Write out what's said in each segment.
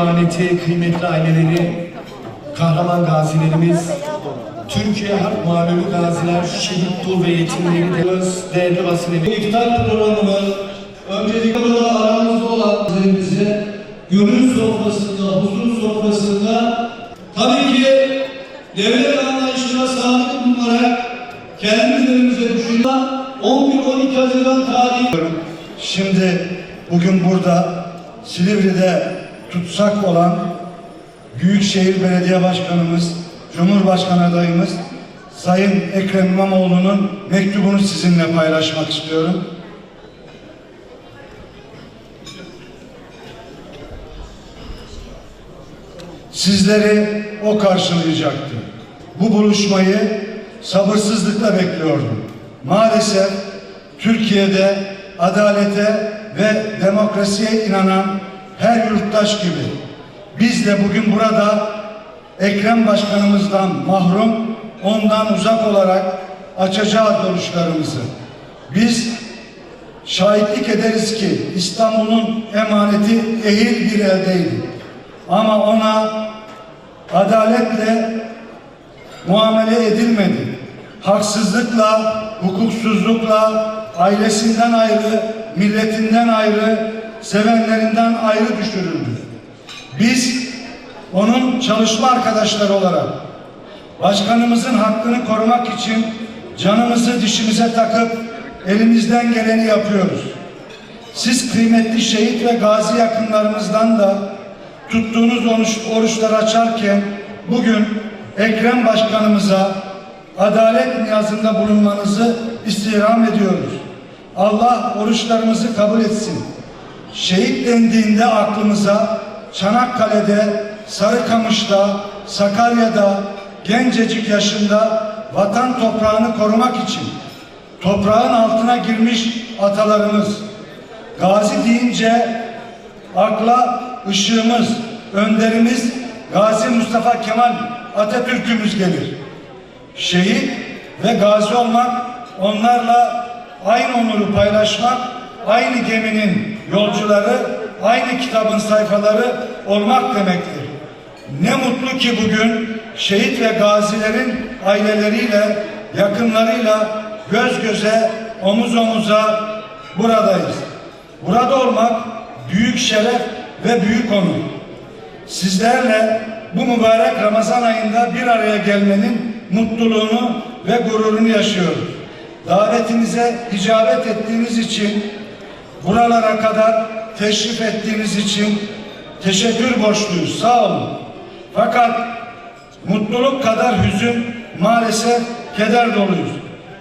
emaneti, kıymetli aileleri, kahraman gazilerimiz, Türkiye Harp Malulü Gaziler, Şehit Dul ve Yetimleri de değerli basın evi. İftar programımız öncelikle burada aramızda olan bize gönül sofrasında, huzur sofrasında tabii ki devlet anlayışına sadık bulunarak kendi üzerimize düşünen 11-12 Haziran tarihi Şimdi bugün burada Silivri'de tutsak olan Büyükşehir Belediye Başkanımız, Cumhurbaşkanı adayımız Sayın Ekrem İmamoğlu'nun mektubunu sizinle paylaşmak istiyorum. Sizleri o karşılayacaktı. Bu buluşmayı sabırsızlıkla bekliyordum. Maalesef Türkiye'de adalete ve demokrasiye inanan her yurttaş gibi biz de bugün burada Ekrem Başkanımızdan mahrum, ondan uzak olarak açacağız duruşlarımızı. Biz şahitlik ederiz ki İstanbul'un emaneti ehil bir eldeydi. Ama ona adaletle muamele edilmedi. Haksızlıkla, hukuksuzlukla, ailesinden ayrı, milletinden ayrı, sevenlerinden ayrı düşürüldü. Biz onun çalışma arkadaşları olarak başkanımızın hakkını korumak için canımızı dişimize takıp elimizden geleni yapıyoruz. Siz kıymetli şehit ve gazi yakınlarımızdan da tuttuğunuz oruç, oruçları açarken bugün Ekrem Başkanımıza adalet niyazında bulunmanızı istirham ediyoruz. Allah oruçlarımızı kabul etsin. Şehit dendiğinde aklımıza Çanakkale'de, Sarıkamış'ta, Sakarya'da gencecik yaşında vatan toprağını korumak için toprağın altına girmiş atalarımız. Gazi deyince akla ışığımız, önderimiz Gazi Mustafa Kemal Atatürk'ümüz gelir. Şehit ve gazi olmak, onlarla aynı onuru paylaşmak, aynı geminin yolcuları, aynı kitabın sayfaları olmak demektir. Ne mutlu ki bugün şehit ve gazilerin aileleriyle, yakınlarıyla göz göze, omuz omuza buradayız. Burada olmak büyük şeref ve büyük onur. Sizlerle bu mübarek Ramazan ayında bir araya gelmenin mutluluğunu ve gururunu yaşıyoruz. Davetimize icabet ettiğiniz için, buralara kadar teşrif ettiğiniz için teşekkür borçluyuz. Sağ olun. Fakat mutluluk kadar hüzün maalesef keder doluyuz.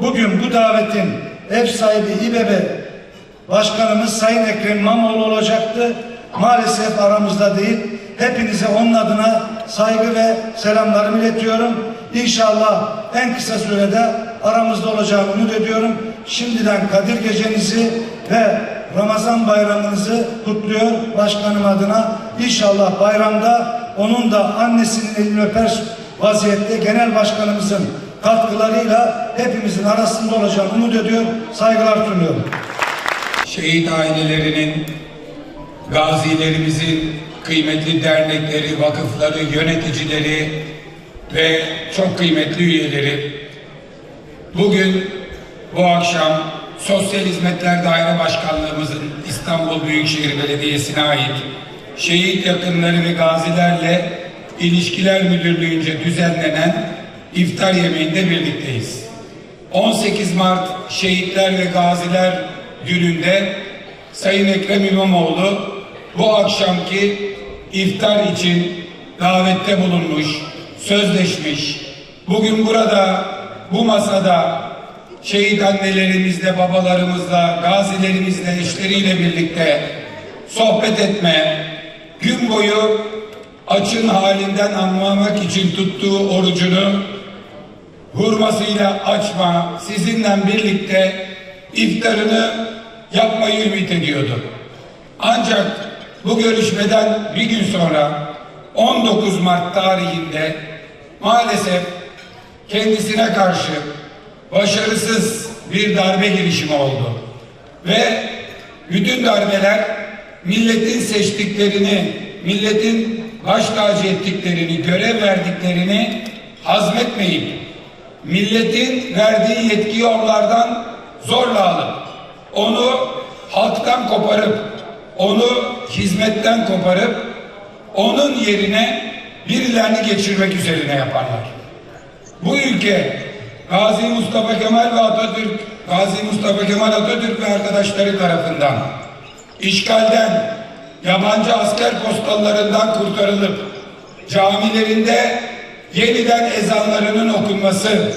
Bugün bu davetin ev sahibi İBB Başkanımız Sayın Ekrem İmamoğlu olacaktı. Maalesef aramızda değil. Hepinize onun adına saygı ve selamlarımı iletiyorum. İnşallah en kısa sürede aramızda olacağını umut ediyorum. Şimdiden Kadir Gecenizi ve Ramazan bayramınızı kutluyor başkanım adına. İnşallah bayramda onun da annesinin elini öper vaziyette genel başkanımızın katkılarıyla hepimizin arasında olacağını umut ediyor. Saygılar sunuyorum. şehit ailelerinin, gazilerimizin kıymetli dernekleri, vakıfları, yöneticileri ve çok kıymetli üyeleri. Bugün bu akşam Sosyal Hizmetler Daire Başkanlığımızın İstanbul Büyükşehir Belediyesi'ne ait şehit yakınları ve gazilerle İlişkiler Müdürlüğü'nce düzenlenen iftar yemeğinde birlikteyiz. 18 Mart Şehitler ve Gaziler gününde Sayın Ekrem İmamoğlu bu akşamki iftar için davette bulunmuş, sözleşmiş. Bugün burada bu masada şehit annelerimizle, babalarımızla, gazilerimizle, eşleriyle birlikte sohbet etme, gün boyu açın halinden anlamak için tuttuğu orucunu hurmasıyla açma, sizinle birlikte iftarını yapmayı ümit ediyordu. Ancak bu görüşmeden bir gün sonra 19 Mart tarihinde maalesef kendisine karşı başarısız bir darbe girişimi oldu. Ve bütün darbeler milletin seçtiklerini milletin baş tacı ettiklerini, görev verdiklerini hazmetmeyip, milletin verdiği yetkiyi onlardan zorla alıp, onu halktan koparıp, onu hizmetten koparıp, onun yerine birilerini geçirmek üzerine yaparlar. Bu ülke Gazi Mustafa Kemal ve Atatürk, Gazi Mustafa Kemal Atatürk ve arkadaşları tarafından işgalden, yabancı asker postallarından kurtarılıp camilerinde yeniden ezanlarının okunması,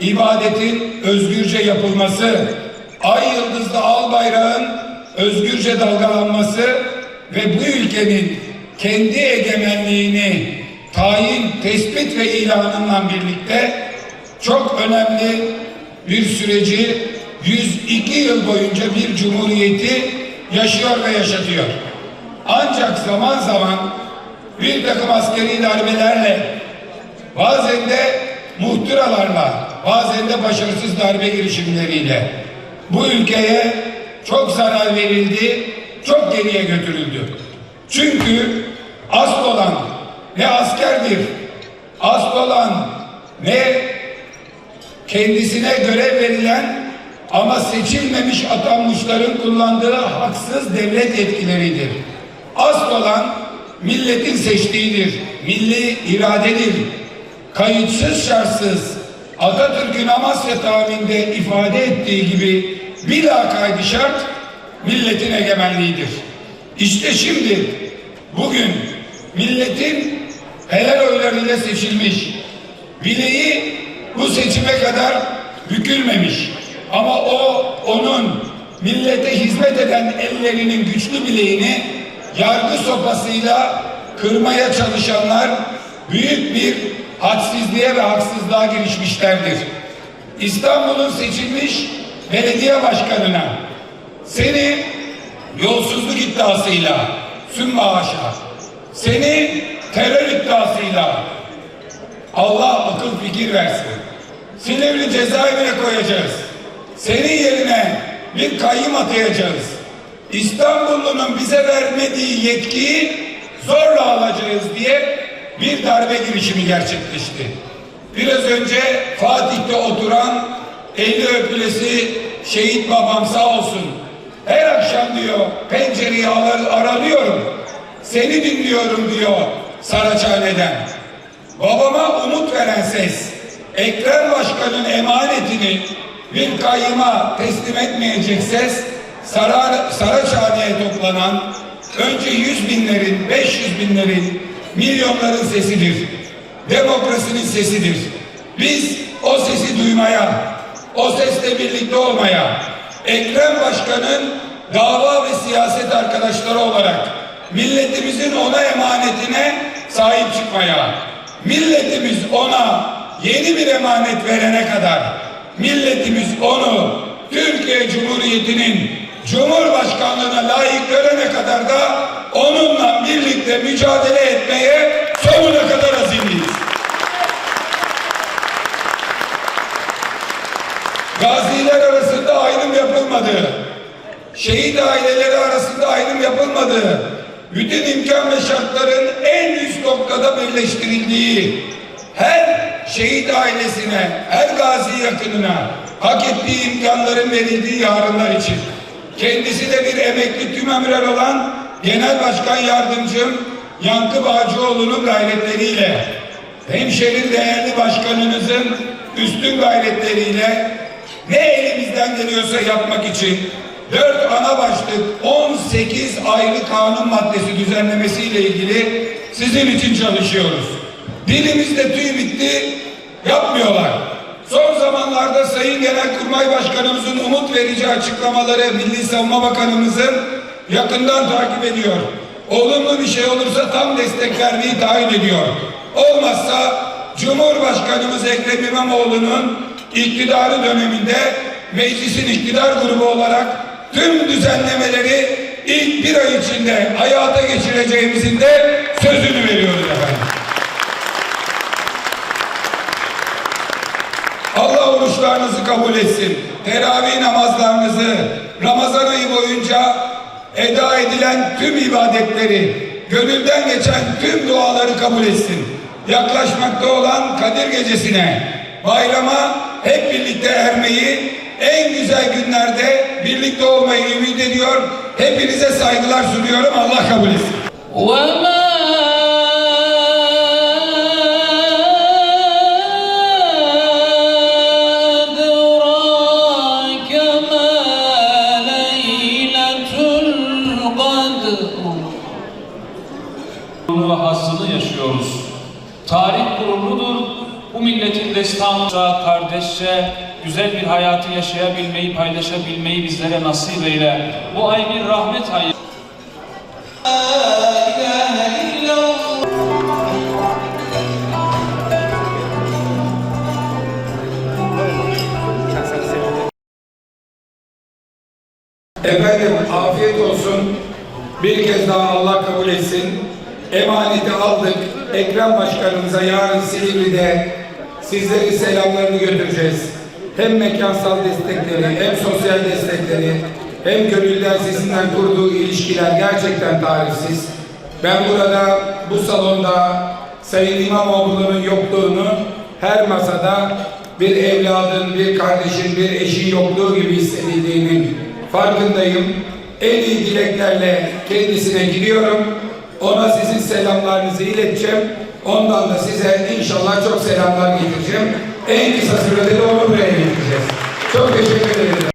ibadetin özgürce yapılması, ay yıldızlı al bayrağın özgürce dalgalanması ve bu ülkenin kendi egemenliğini tayin, tespit ve ilanından birlikte çok önemli bir süreci 102 yıl boyunca bir cumhuriyeti yaşıyor ve yaşatıyor. Ancak zaman zaman bir takım askeri darbelerle bazen de muhtıralarla bazen de başarısız darbe girişimleriyle bu ülkeye çok zarar verildi, çok geriye götürüldü. Çünkü asıl olan ne askerdir, asıl olan ne kendisine görev verilen ama seçilmemiş atanmışların kullandığı haksız devlet etkileridir. Asıl olan milletin seçtiğidir, milli iradedir. Kayıtsız şartsız Atatürk'ün Amasya tarihinde ifade ettiği gibi bila kaydı şart milletin egemenliğidir. İşte şimdi bugün milletin helal oylarıyla seçilmiş bileği bu seçime kadar bükülmemiş. Ama o onun millete hizmet eden ellerinin güçlü bileğini yargı sopasıyla kırmaya çalışanlar büyük bir hadsizliğe ve haksızlığa girişmişlerdir. İstanbul'un seçilmiş belediye başkanına seni yolsuzluk iddiasıyla sümme haşa seni terör iddiasıyla Allah akıl fikir versin. Silivri cezaevine koyacağız. Senin yerine bir kayyım atayacağız. İstanbullunun bize vermediği yetkiyi zorla alacağız diye bir darbe girişimi gerçekleşti. Biraz önce Fatih'te oturan eli öpülesi şehit babam sağ olsun. Her akşam diyor pencereyi aranıyorum. Seni dinliyorum diyor Saraçhane'den. Babama umut veren ses, Ekrem Başkan'ın emanetini bir kayyıma teslim etmeyecek ses, Sara, Saraçhane'ye toplanan önce yüz binlerin, 500 binlerin, milyonların sesidir. Demokrasinin sesidir. Biz o sesi duymaya, o sesle birlikte olmaya, Ekrem Başkan'ın dava ve siyaset arkadaşları olarak milletimizin ona emanetine sahip çıkmaya, milletimiz ona yeni bir emanet verene kadar, milletimiz onu Türkiye Cumhuriyeti'nin Cumhurbaşkanlığına layık görene kadar da onunla birlikte mücadele etmeye sonuna kadar azimliyiz. Gaziler arasında ayrım yapılmadı. Şehit aileleri arasında ayrım yapılmadı. Bütün imkan ve şartların en üst noktada birleştirildiği, her şehit ailesine, her gazi yakınına hak ettiği imkanların verildiği yarınlar için. Kendisi de bir emekli tümemrer olan Genel Başkan Yardımcım Yankı Bağcıoğlu'nun gayretleriyle, hemşerin değerli başkanınızın üstün gayretleriyle ne elimizden geliyorsa yapmak için dört ana başlık 18 ayrı kanun maddesi düzenlemesiyle ilgili sizin için çalışıyoruz. Dilimizde tüy bitti, yapmıyorlar. Son zamanlarda Sayın Genelkurmay Başkanımızın umut verici açıklamaları Milli Savunma Bakanımızın yakından takip ediyor. Olumlu bir şey olursa tam destek vermeyi tayin ediyor. Olmazsa Cumhurbaşkanımız Ekrem İmamoğlu'nun iktidarı döneminde meclisin iktidar grubu olarak tüm düzenlemeleri ilk bir ay içinde hayata geçireceğimizin de sözünü veriyoruz oruçlarınızı kabul etsin. Teravih namazlarınızı Ramazan ayı boyunca eda edilen tüm ibadetleri gönülden geçen tüm duaları kabul etsin. Yaklaşmakta olan Kadir Gecesi'ne, bayrama hep birlikte ermeyi, en güzel günlerde birlikte olmayı ümit ediyor. Hepinize saygılar sunuyorum. Allah kabul etsin. Kardeşçe güzel bir hayatı yaşayabilmeyi, paylaşabilmeyi bizlere nasip eyle. Bu ay bir rahmet ayı. Efendim afiyet olsun. Bir kez daha Allah kabul etsin. Emaneti aldık. Ekrem Başkanımıza yarın Silivri'de sizleri selamlarını götüreceğiz. Hem mekansal destekleri, hem sosyal destekleri, hem gönüller sizinden kurduğu ilişkiler gerçekten tarifsiz. Ben burada, bu salonda Sayın İmamoğlu'nun yokluğunu her masada bir evladın, bir kardeşin, bir eşin yokluğu gibi hissedildiğinin farkındayım. En iyi dileklerle kendisine gidiyorum. Ona sizin selamlarınızı ileteceğim. Ondan da size inşallah çok selamlar getireceğim. En kısa sürede de onu buraya getireceğiz. Çok teşekkür ederim.